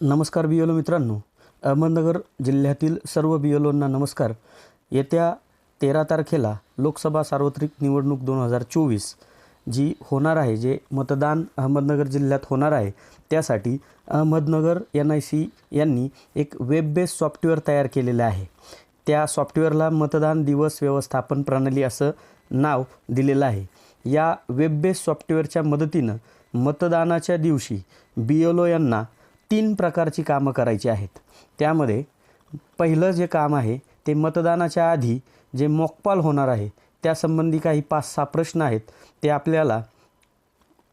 नमस्कार बी मित्रांनो. अहमदनगर जिल्ह्यातील सर्व बी नमस्कार. येत्या तेरा तारखेला लोकसभा सार्वत्रिक निवडणूक दोन हजार चोवीस जी होणार आहे जे मतदान अहमदनगर जिल्ह्यात होणार आहे त्यासाठी अहमदनगर एन आय सी यांनी एक वेब बेस्ड सॉफ्टवेअर तयार केलेलं आहे. त्या सॉफ्टवेअरला मतदान दिवस व्यवस्थापन प्रणाली असं नाव दिलेलं आहे. या वेब बेस्ड सॉफ्टवेअरच्या मदतीनं मतदानाच्या दिवशी बी एल ओ यांना तीन प्रकारची कामं करायची आहेत. त्यामध्ये पहिलं जे काम आहे ते मतदानाच्या आधी जे मॉकपाल होणार आहे त्यासंबंधी काही पाच सहा प्रश्न आहेत. ते आपल्याला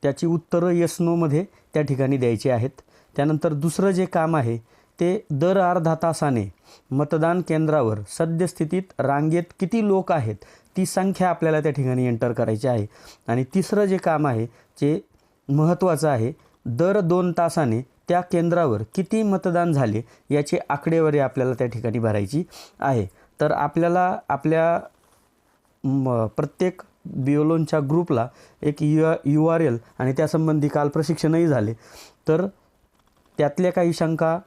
त्याची उत्तरं यसनोमध्ये त्या ठिकाणी द्यायची आहेत. त्यानंतर दुसरं जे काम आहे ते दर अर्धा तासाने मतदान केंद्रावर सद्यस्थितीत रांगेत किती लोक आहेत ती संख्या आपल्याला त्या ठिकाणी एंटर करायची आहे. आणि तिसरं जे काम आहे जे महत्त्वाचं आहे दर दोन तासाने त्या केंद्रावर किती मतदान झाले याची आकडेवारी आपल्याला त्या ठिकाणी भरायची आहे. तर आपल्याला आपल्या म प्रत्येक बिओलोनच्या ग्रुपला एक यू यू आर एल आणि त्यासंबंधी काल प्रशिक्षणही झाले. तर त्यातल्या काही शंका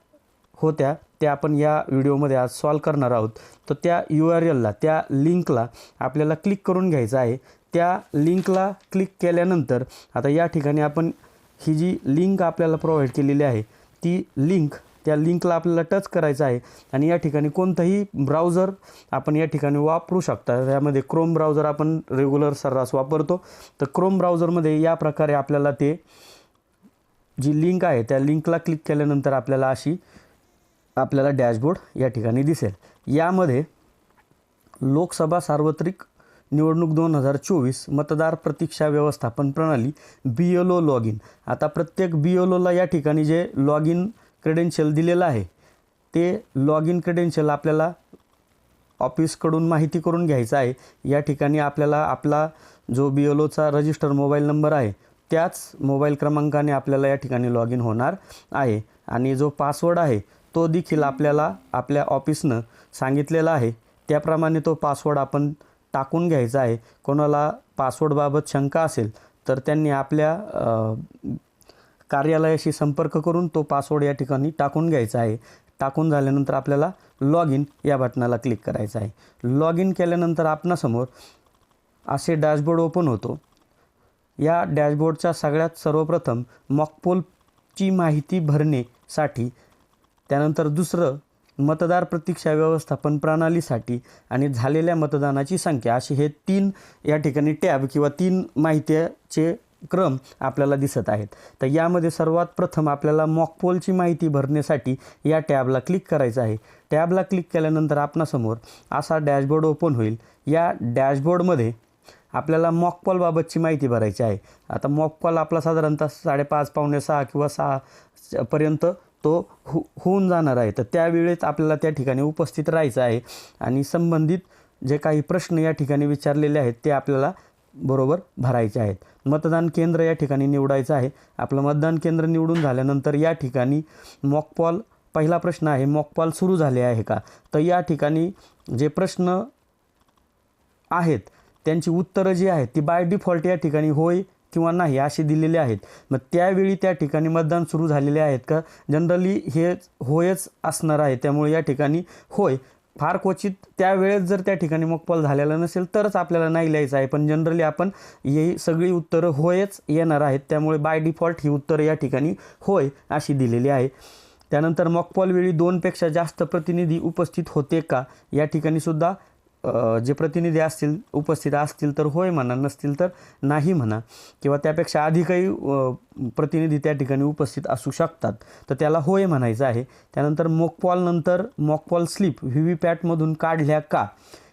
होत्या त्या आपण या व्हिडिओमध्ये आज सॉल्व करणार आहोत. तर त्या यू आर एलला त्या लिंकला आपल्याला क्लिक करून घ्यायचं आहे. त्या लिंकला क्लिक केल्यानंतर आता या ठिकाणी आपण ही जी लिंक आपल्याला प्रोव्हाइड केलेली आहे ती लिंक त्या लिंकला आपल्याला टच करायचं आहे आणि या ठिकाणी कोणतंही ब्राउझर आपण या ठिकाणी वापरू शकता. त्यामध्ये क्रोम ब्राउझर आपण रेग्युलर सर्रास वापरतो. तर क्रोम ब्राउझरमध्ये या प्रकारे आपल्याला ते जी लिंक आहे त्या लिंकला क्लिक केल्यानंतर आपल्याला अशी आपल्याला डॅशबोर्ड या ठिकाणी दिसेल. यामध्ये लोकसभा सार्वत्रिक निवडणूक दोन हजार चोवीस मतदार प्रतीक्षा व्यवस्थापन प्रणाली B L O log in आता प्रत्येक बी एल ओला या ठिकाणी जे लॉग इन क्रेडेन्शियल दिलेलं आहे ते लॉग इन क्रेडेन्शियल आपल्याला ऑफिसकडून माहिती करून घ्यायचं आहे. या ठिकाणी आपल्याला आपला जो बी एल ओचा रजिस्टर मोबाईल नंबर आहे त्याच मोबाईल क्रमांकाने आपल्याला या ठिकाणी लॉग इन होणार आहे. आणि जो पासवर्ड आहे तो देखील आपल्याला आपल्या ऑफिसनं सांगितलेला आहे. त्याप्रमाणे तो पासवर्ड आपण टाकून घ्यायचा आहे. कोणाला पासवर्डबाबत शंका असेल तर त्यांनी आपल्या कार्यालयाशी संपर्क करून तो पासवर्ड या ठिकाणी टाकून घ्यायचा आहे. टाकून झाल्यानंतर आपल्याला लॉग इन या बटनाला क्लिक करायचं आहे. लॉग इन केल्यानंतर आपणासमोर असे डॅशबोर्ड ओपन होतो. या डॅशबोर्डच्या सगळ्यात सर्वप्रथम मॉकपोलची माहिती भरण्यासाठी त्यानंतर दुसरं मतदार प्रतीक्षा व्यवस्थापन प्रणालीसाठी आणि झालेल्या मतदानाची संख्या. असे हे तीन या ठिकाणी टॅब किंवा तीन माहितीचे क्रम आपल्याला दिसत आहेत. तर यामध्ये सर्वात प्रथम आपल्याला मॉकपोलची माहिती भरण्यासाठी या टॅबला क्लिक करायचं आहे. टॅबला क्लिक केल्यानंतर आपणासमोर असा डॅशबोर्ड ओपन होईल. या डॅशबोर्डमध्ये आपल्याला मॉकपॉलबाबतची माहिती भरायची आहे. आता मॉकपॉल आपला साधारणतः साडेपाच पावणे सहा किंवा सहा पर्यंत तो हो होऊन जाणार आहे. तर त्यावेळेस आपल्याला त्या ठिकाणी उपस्थित राहायचं आहे. आणि संबंधित जे काही प्रश्न या ठिकाणी विचारलेले आहेत ते आपल्याला बरोबर भरायचे आहेत. मतदान केंद्र या ठिकाणी निवडायचं आहे. आपलं मतदान केंद्र निवडून झाल्यानंतर या ठिकाणी मॉकपॉल पहिला प्रश्न आहे मॉकपॉल सुरू झाले आहे का? तर या ठिकाणी जे प्रश्न आहेत त्यांची उत्तरं जी आहेत ती बाय डिफॉल्ट या ठिकाणी होय किंवा नाही असे दिलेले आहेत. मग त्यावेळी त्या ठिकाणी मतदान सुरू झालेले आहेत का? जनरली हे होयच असणार आहे त्यामुळे या ठिकाणी होय. फार क्वचित त्यावेळेस जर त्या ठिकाणी मोकपाल झालेला नसेल तरच आपल्याला नाही लिहायचं आहे. पण जनरली आपण ही सगळी उत्तरं होयच येणार आहेत त्यामुळे बाय डिफॉल्ट ही उत्तरं या ठिकाणी होय अशी दिलेली आहे. त्यानंतर मॉकपॉल वेळी दोनपेक्षा जास्त प्रतिनिधी उपस्थित होते का? या ठिकाणी सुद्धा जे प्रतिनिधी असतील उपस्थित असतील तर होय म्हणा नसतील तर नाही म्हणा किंवा त्यापेक्षा अधिकही प्रतिनिधी त्या ठिकाणी उपस्थित असू शकतात तर त्याला होय म्हणायचं आहे. त्यानंतर मॉकपॉलनंतर mock poll slip V V पॅटमधून काढल्या का?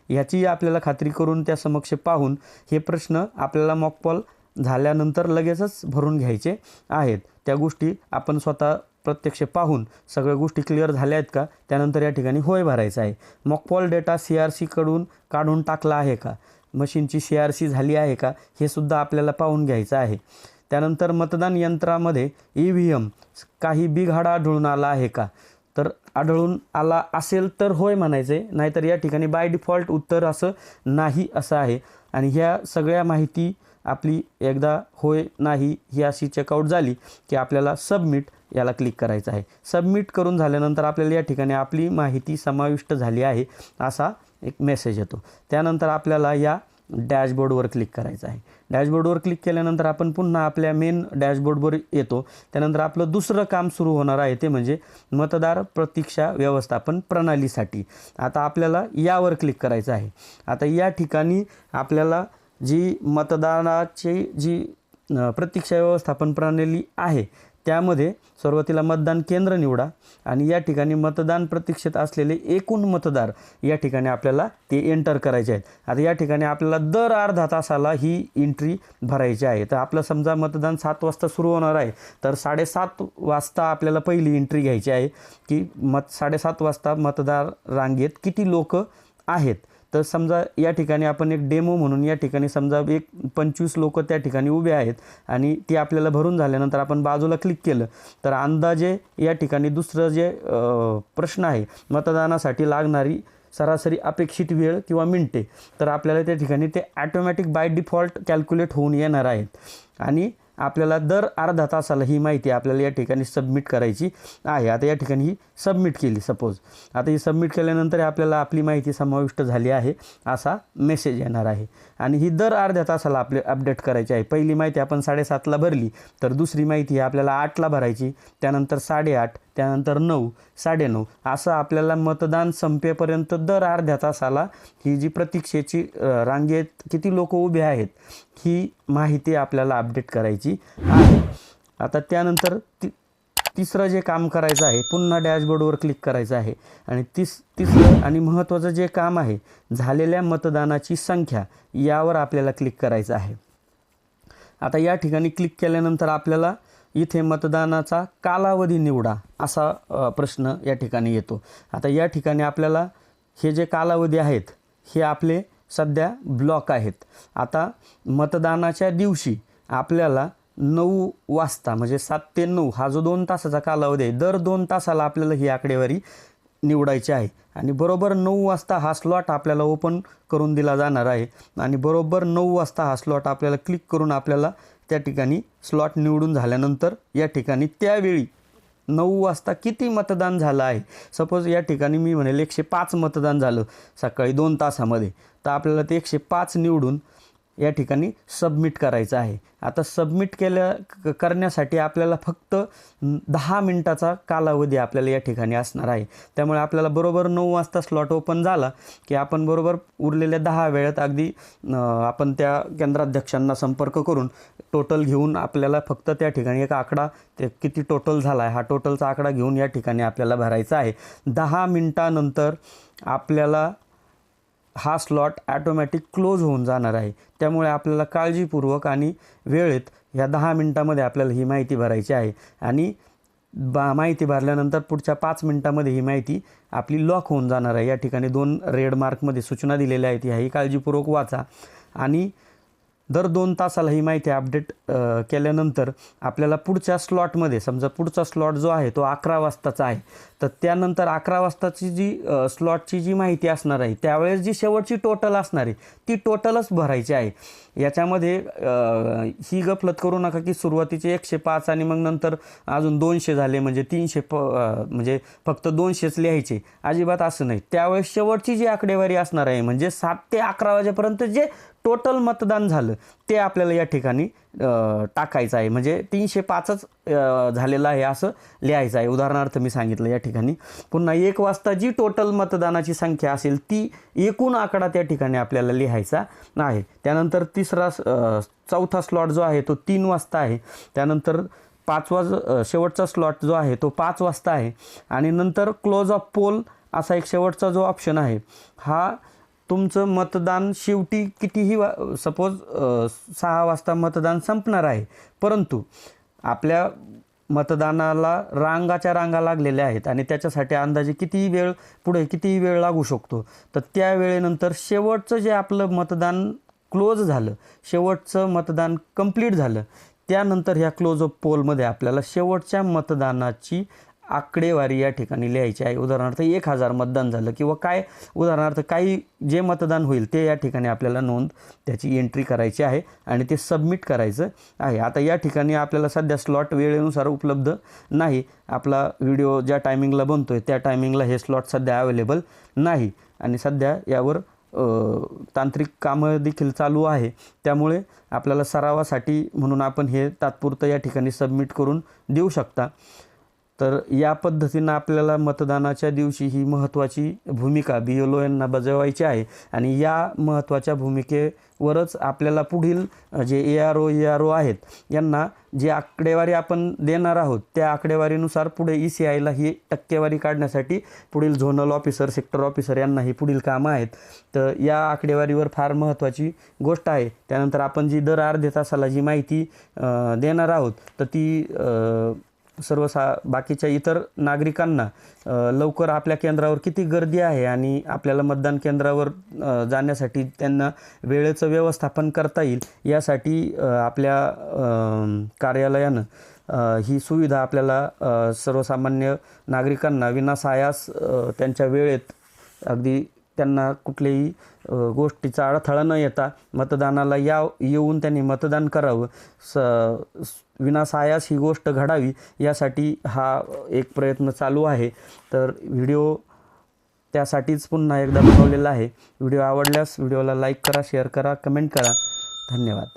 ह्याची आपल्याला खात्री करून त्या समक्ष पाहून हे प्रश्न आपल्याला मॉकपॉल झाल्यानंतर लगेचच भरून घ्यायचे आहेत. त्या गोष्टी आपण स्वतः प्रत्यक्ष पाहून सगळ्या गोष्टी क्लिअर झाल्या आहेत का? त्यानंतर या ठिकाणी होय भरायचा आहे. Mock poll data C R सीकडून काढून टाकला आहे का? मशीनची सी आर सी झाली आहे का? हे सुद्धा आपल्याला पाहून घ्यायचं आहे. त्यानंतर मतदान यंत्रामध्ये ई व्ही एम काही बिघाड आढळून आला आहे का? तर आढळून आला असेल तर होय म्हणायचे नाहीतर या ठिकाणी बाय डिफॉल्ट उत्तर असं नाही असं आहे. आणि ह्या सगळ्या माहिती आपली एकदा होय नाही ही अशी चेकआउट झाली की आपल्याला सबमिट याला क्लिक करायचं आहे. सबमिट करून झाल्यानंतर आपल्याला या ठिकाणी आपली माहिती समाविष्ट झाली आहे असा एक मेसेज येतो. त्यानंतर आपल्याला या डॅशबोर्डवर क्लिक करायचं आहे. डॅशबोर्डवर क्लिक केल्यानंतर आपण पुन्हा आपल्या मेन डॅशबोर्डवर येतो. त्यानंतर आपलं दुसरं काम सुरू होणार आहे ते म्हणजे मतदार प्रतीक्षा व्यवस्थापन प्रणालीसाठी. आता आपल्याला यावर क्लिक करायचं आहे. आता या ठिकाणी आपल्याला जी मतदानाची जी प्रतीक्षा व्यवस्थापन प्रणाली आहे त्यामध्ये सुरुवातीला मतदान केंद्र निवडा आणि या ठिकाणी मतदान प्रतीक्षेत असलेले एकूण मतदार या ठिकाणी आपल्याला ते एंटर करायचे आहेत. आता या ठिकाणी आपल्याला दर अर्धा तासाला ही एंट्री भरायची आहे. तर आपलं समजा मतदान सात वाजता सुरू होणार आहे तर साडेसात वाजता आपल्याला पहिली एंट्री घ्यायची आहे की मत साडेसात वाजता मतदार रांगेत किती लोक आहेत? तर समजा या ठिकाणी आपण एक डेमो म्हणून या ठिकाणी समजा एक पंचवीस लोक त्या ठिकाणी उभे आहेत आणि ती आपल्याला भरून झाल्यानंतर आपण बाजूला क्लिक केलं तर अंदाजे या ठिकाणी दुसरं जे प्रश्न आहे मतदानासाठी लागणारी सरासरी अपेक्षित वेळ किंवा मिनटे तर आपल्याला त्या ठिकाणी ते ॲटोमॅटिक बाय डिफॉल्ट कॅल्क्युलेट होऊन येणार आहेत. आणि आपल्याला दर अर्धा तासाला ही माहिती आपल्याला या ठिकाणी सबमिट करायची आहे. आता या ठिकाणी ही सबमिट केली सपोज आता ही सबमिट केल्यानंतर आपल्याला आपली माहिती समाविष्ट झाली आहे असा मेसेज येणार आहे. आणि ही दर अर्ध्या तासाला आपले अपडेट करायची आहे. पहिली माहिती आपण साडेसातला भरली तर दुसरी माहिती आपल्याला आठला भरायची. त्यानंतर साडेआठ त्यानंतर नऊ साडेनऊ असं आपल्याला मतदान संपेपर्यंत दर अर्ध्या तासाला ही जी प्रतीक्षेची रांगेत किती लोक उभे आहेत ही माहिती आपल्याला अपडेट करायची आहे. आता त्यानंतर ती तिसरं जे काम करायचं आहे पुन्हा डॅशबोर्डवर क्लिक करायचं आहे. आणि तिस तिसरं आणि महत्त्वाचं जे काम आहे झालेल्या मतदानाची संख्या यावर आपल्याला क्लिक करायचं आहे. आता या ठिकाणी क्लिक केल्यानंतर आपल्याला इथे मतदानाचा कालावधी निवडा असा प्रश्न या ठिकाणी येतो. आता या ठिकाणी आपल्याला हे जे कालावधी आहेत हे आपले सध्या ब्लॉक आहेत. आता मतदानाच्या दिवशी आपल्याला नऊ वाजता म्हणजे सात ते नऊ हा जो दोन तासाचा कालावधी आहे दर दोन तासाला आपल्याला ही आकडेवारी निवडायची आहे. आणि बरोबर नऊ वाजता हा स्लॉट आपल्याला ओपन करून दिला जाणार आहे. आणि बरोबर नऊ वाजता हा स्लॉट आपल्याला क्लिक करून आपल्याला त्या ठिकाणी स्लॉट निवडून झाल्यानंतर या ठिकाणी त्यावेळी नऊ वाजता किती मतदान झालं आहे? सपोज या ठिकाणी मी म्हणेल एकशे पाच मतदान झालं सकाळी दोन तासामध्ये. तर आपल्याला ते एकशे पाच निवडून या ठिकाणी सबमिट करायचं आहे. आता सबमिट केल्या क- करण्यासाठी आपल्याला फक्त दहा मिनटाचा कालावधी आपल्याला या ठिकाणी असणार आहे. त्यामुळे आपल्याला बरोबर नऊ वाजता स्लॉट ओपन झाला की आपण बरोबर उरलेल्या दहा वेळेत अगदी आपण त्या केंद्राध्यक्षांना संपर्क करून टोटल घेऊन आपल्याला फक्त त्या ठिकाणी एक आकडा ते किती टोटल झाला आहे हा टोटलचा आकडा घेऊन या ठिकाणी आपल्याला भरायचा आहे. दहा मिनटानंतर आपल्याला हा स्लॉट ॲटोमॅटिक क्लोज होऊन जाणार आहे. त्यामुळे आपल्याला काळजीपूर्वक आणि वेळेत ह्या दहा मिनटामध्ये आपल्याला ही माहिती भरायची आहे. आणि बा माहिती भरल्यानंतर पुढच्या पाच मिनटामध्ये ही माहिती आपली लॉक होऊन जाणार आहे. या ठिकाणी दोन रेड मार्कमध्ये सूचना दिलेल्या आहेत. ह्याही काळजीपूर्वक वाचा. आणि दर दोन तासाला ही माहिती अपडेट केल्यानंतर आपल्याला पुढच्या स्लॉटमध्ये समजा पुढचा स्लॉट जो आहे तो अकरा वाजताचा आहे. तर त्यानंतर अकरा वाजताची जी स्लॉटची जी माहिती असणार आहे त्यावेळेस जी शेवटची टोटल असणार आहे ती टोटलच भरायची आहे. याच्यामध्ये ही गफलत करू नका की सुरुवातीचे एकशे पाच आणि मग नंतर अजून दोनशे झाले म्हणजे तीनशे प म्हणजे फक्त दोनशेच लिहायचे. अजिबात असं नाही. त्यावेळेस शेवटची जी आकडेवारी असणार आहे म्हणजे सात ते अकरा वाजेपर्यंत जे टोटल मतदान झालं ते आपल्याला या ठिकाणी टाकायचं आहे. म्हणजे तीनशे पाचच झालेलं आहे असं लिहायचं आहे. उदाहरणार्थ मी सांगितलं या ठिकाणी. पुन्हा एक वाजता जी टोटल मतदानाची संख्या असेल ती एकूण आकडा त्या ठिकाणी आपल्याला लिहायचा आहे. त्यानंतर तिसरा चौथा स्लॉट जो आहे तो तीन वाजता आहे. त्यानंतर पाचवा शेवटचा स्लॉट जो आहे तो पाच वाजता आहे. आणि नंतर क्लोज ऑफ पोल असा एक शेवटचा जो ऑप्शन आहे हा तुमचं मतदान शेवटी कितीही वा सपोज सहा वाजता मतदान संपणार आहे. परंतु आपल्या मतदानाला रांगाच्या रांगा लागलेल्या आहेत आणि त्याच्यासाठी अंदाजे कितीही वेळ पुढे कितीही वेळ लागू शकतो. तर त्या वेळेनंतर शेवटचं जे आपलं मतदान क्लोज झालं शेवटचं मतदान कंप्लीट झालं त्यानंतर ह्या क्लोज ऑफ पोलमध्ये आपल्याला शेवटच्या मतदानाची आकडेवारी या ठिकाणी लिहायची आहे. उदाहरणार्थ एक हजार मतदान झालं किंवा काय? उदाहरणार्थ काही जे मतदान होईल ते या ठिकाणी आपल्याला नोंद त्याची एंट्री करायची आहे आणि ते सबमिट करायचं आहे. आता या ठिकाणी आपल्याला सध्या स्लॉट वेळेनुसार उपलब्ध नाही. आपला व्हिडिओ ज्या टायमिंगला बनतो आहे त्या टायमिंगला हे स्लॉट सध्या अवेलेबल नाही. आणि सध्या यावर तांत्रिक कामं देखील चालू आहे. त्यामुळे आपल्याला सरावासाठी म्हणून आपण हे तात्पुरतं या ठिकाणी सबमिट करून देऊ शकता. तर या पद्धतीनं आपल्याला मतदानाच्या दिवशी ही महत्त्वाची भूमिका बी एल ओ यांना बजावायची आहे. आणि या महत्त्वाच्या भूमिकेवरच आपल्याला पुढील जे A R O A R O आहेत यांना जी आकडेवारी आपण देणार आहोत त्या आकडेवारीनुसार पुढे ई सी आयला ही टक्केवारी काढण्यासाठी पुढील झोनल ऑफिसर सेक्टर ऑफिसर यांना ही पुढील कामं आहेत. तर या आकडेवारीवर फार महत्त्वाची गोष्ट आहे. त्यानंतर आपण जी दर अर्ध्या तासाला जी माहिती देणार आहोत तर ती सर्व सा बाकीच्या इतर नागरिकांना लवकर आपल्या केंद्रावर किती गर्दी आहे आणि आपल्याला मतदान केंद्रावर जाण्यासाठी त्यांना वेळेचं व्यवस्थापन करता येईल यासाठी आपल्या कार्यालयानं ही सुविधा आपल्याला सर्वसामान्य नागरिकांना विनासायास त्यांच्या वेळेत अगदी त्यांना कुठल्याही गोष्टीचा अडथळा न येता मतदानाला या येऊन त्यांनी मतदान करावं. स- विनासायास ही गोष्ट घडावी यासाठी हा एक प्रयत्न चालू आहे. तर व्हिडिओ त्यासाठीच पुन्हा एकदा बनवलेला आहे. व्हिडिओ आवडल्यास व्हिडिओला लाईक करा शेअर करा कमेंट करा. धन्यवाद.